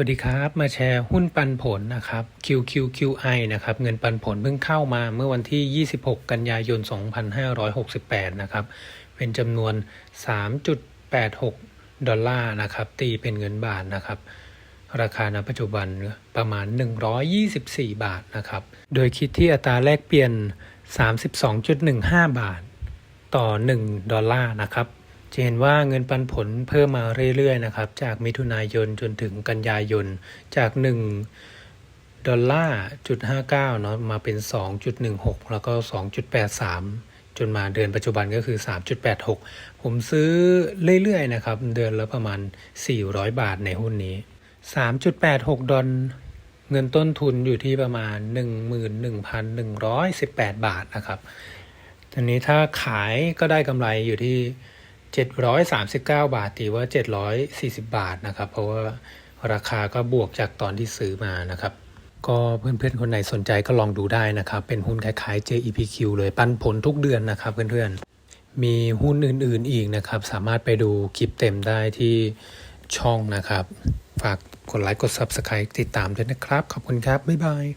วัสดีครับ มาแชร์หุ้นปันผลนะครับ QQQI นะครับ เงินปันผลเพิ่งเข้ามาเมื่อวันที่ 26 กันยายน 2568 นะครับ เป็นจำนวน 3.86 ดอลลาร์นะครับ ตีเป็นเงินบาทนะครับ ราคาณปัจจุบันประมาณ 124 บาทนะครับ โดยคิดที่อัตราแลกเปลี่ยน 32.15 บาท ต่อ 1 ดอลลาร์นะครับ จะเห็นว่าเงินปันผลเพิ่มมาเรื่อยๆนะครับจากมิถุนายนจนถึงกันยายนจาก 1 ดอลลาร์จุด59เนาะมาเป็น 2.16 แล้วก็ 2.83 จนมาเดือนปัจจุบันก็คือ 3.86 ผมซื้อเรื่อยๆนะครับเดือนละประมาณ 400 บาทในหุ้นนี้ 3.86 ดอลเงินต้นทุนอยู่ที่ประมาณ 11,118 บาทนะครับทีนี้ถ้าขายก็ได้กำไรอยู่ที่ 739 บาทตีว่า 740 บาทนะครับ เพราะว่าราคาก็บวกจากตอนที่ซื้อมานะครับ ก็เพื่อนๆ คนไหนสนใจก็ลองดูได้นะครับ เป็นหุ้นคล้ายๆ JEPQ เลยปันผลทุกเดือนนะครับเพื่อนๆ มีหุ้นอื่นๆอีกนะครับ สามารถไปดูคลิปเต็มได้ที่ช่องนะครับ ฝากกดไลค์กด Subscribe ติดตามด้วยนะครับ ขอบคุณครับ บ๊ายบาย